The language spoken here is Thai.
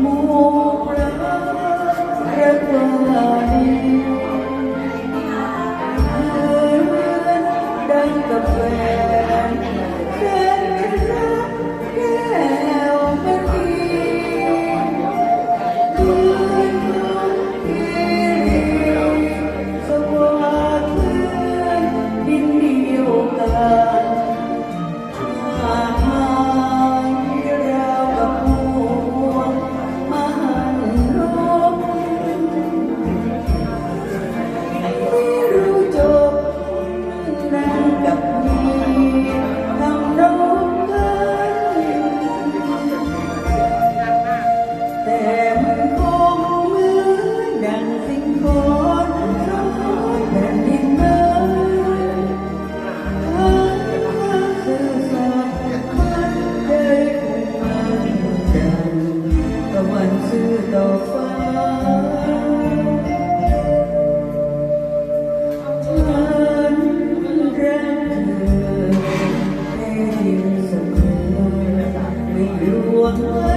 Amor. แรงกับมื Lord.